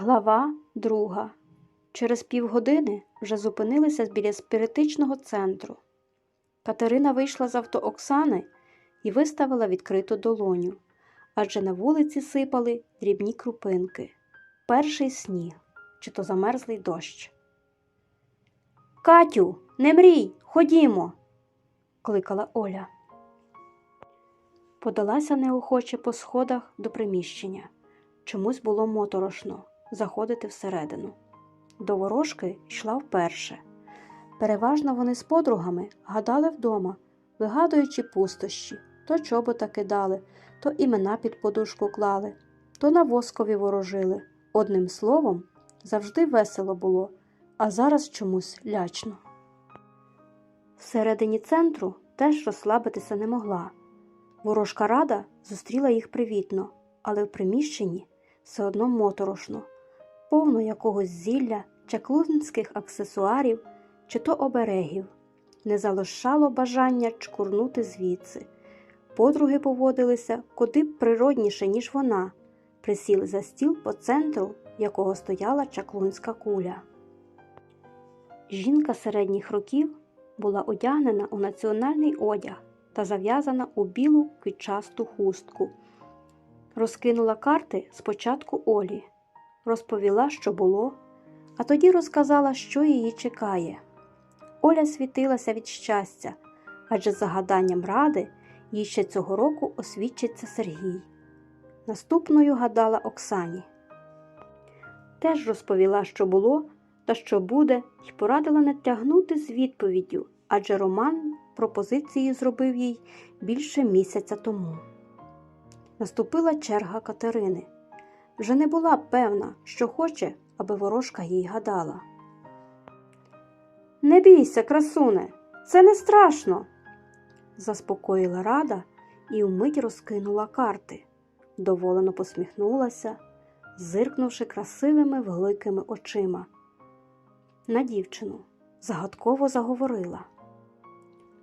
Глава друга. Через півгодини вже зупинилися біля спіритичного центру. Катерина вийшла з авто Оксани і виставила відкриту долоню, адже на вулиці сипали дрібні крупинки. Перший сніг, чи то замерзлий дощ. Катю, не мрій, ходімо, кликала Оля. Подалася неохоче по сходах до приміщення. Чомусь було моторошно заходити всередину. До ворожки йшла вперше. Переважно вони з подругами гадали вдома, вигадуючи пустощі, то чобота кидали, то імена під подушку клали, то на воскові ворожили. Одним словом, завжди весело було, а зараз чомусь лячно. Всередині центру теж розслабитися не могла. Ворожка рада зустріла їх привітно, але в приміщенні все одно моторошно, повно якогось зілля, чаклунських аксесуарів чи то оберегів. Не залишало бажання чкурнути звідси. Подруги поводилися куди б природніше, ніж вона, присіли за стіл по центру, якого стояла чаклунська куля. Жінка середніх років була одягнена у національний одяг та зав'язана у білу квітчасту хустку. Розкинула карти спочатку Олі, розповіла, що було, а тоді розказала, що її чекає. Оля світилася від щастя, адже за гаданням ради їй ще цього року освідчиться Сергій. Наступною гадала Оксані. Теж розповіла, що було та що буде, і порадила не тягнути з відповіддю, адже Роман пропозиції зробив їй більше місяця тому. Наступила черга Катерини. Вже не була певна, що хоче, аби ворожка їй гадала. Не бійся, красуне, це не страшно, заспокоїла рада і вмить розкинула карти, доволено посміхнулася, зиркнувши красивими великими очима. На дівчину загадково заговорила.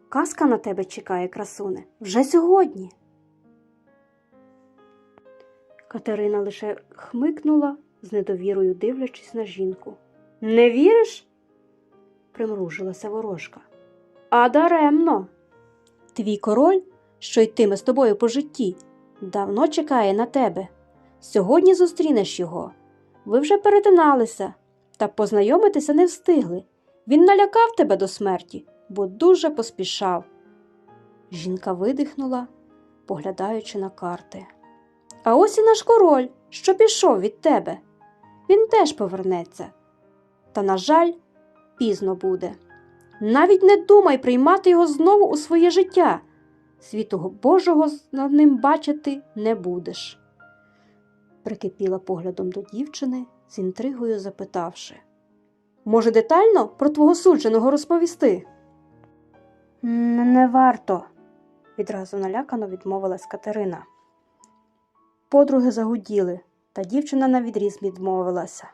Казка на тебе чекає, красуне, вже сьогодні. Катерина лише хмикнула, з недовірою дивлячись на жінку. Не віриш? примружилася ворожка. А даремно. Твій король, що йтиме з тобою по житті, давно чекає на тебе. Сьогодні зустрінеш його. Ви вже перетиналися, та познайомитися не встигли. Він налякав тебе до смерті, бо дуже поспішав. Жінка видихнула, поглядаючи на карти. А ось і наш король, що пішов від тебе. Він теж повернеться. Та, на жаль, пізно буде. Навіть не думай приймати його знову у своє життя. Світу Божого над ним бачити не будеш. Прикипіла поглядом до дівчини, з інтригою запитавши Може, детально про твого судженого розповісти? Не варто, відразу налякано відмовилась Катерина. Подруги загуділи, та дівчина на відріз відмовилася.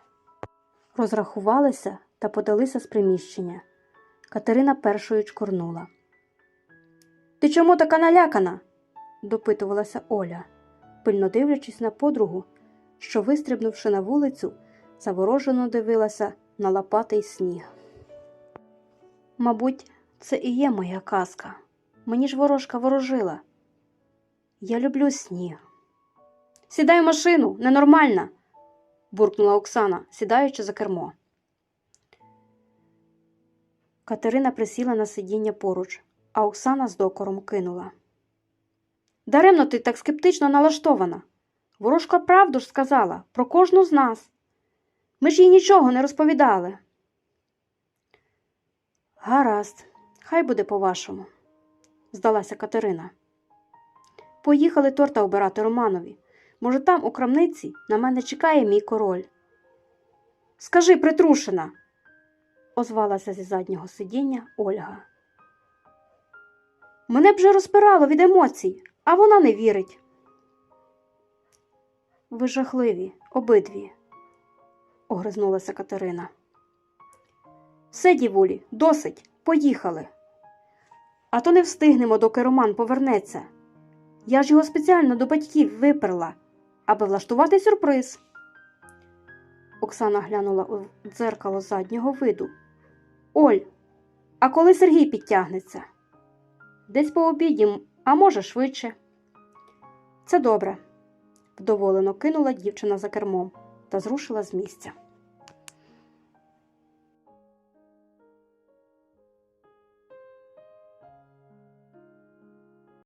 Розрахувалися та подалися з приміщення. Катерина першою чкурнула. Ти чому така налякана? допитувалася Оля, пильно дивлячись на подругу, що, вистрибнувши на вулицю, заворожено дивилася на лопатий сніг. Мабуть, це і є моя казка. Мені ж ворожка ворожила. Я люблю сніг. Сідай в машину, ненормальна, буркнула Оксана, сідаючи за кермо. Катерина присіла на сидіння поруч, а Оксана з докором кинула. Даремно ти так скептично налаштована. Ворожка правду ж сказала про кожну з нас. Ми ж їй нічого не розповідали. Гаразд, хай буде по-вашому, здалася Катерина. Поїхали торта обирати Романові. Може, там, у крамниці, на мене чекає мій король. Скажи, притрушена, озвалася зі заднього сидіння Ольга. Мене б вже розпирало від емоцій, а вона не вірить. Ви жахливі, обидві, огризнулася Катерина. Все, дівулі, досить, поїхали. А то не встигнемо, доки Роман повернеться. Я ж його спеціально до батьків виперла, аби влаштувати сюрприз. Оксана глянула у дзеркало заднього виду. Оль, а коли Сергій підтягнеться? Десь по обіді, а може швидше. Це добре, вдоволено кинула дівчина за кермом та зрушила з місця.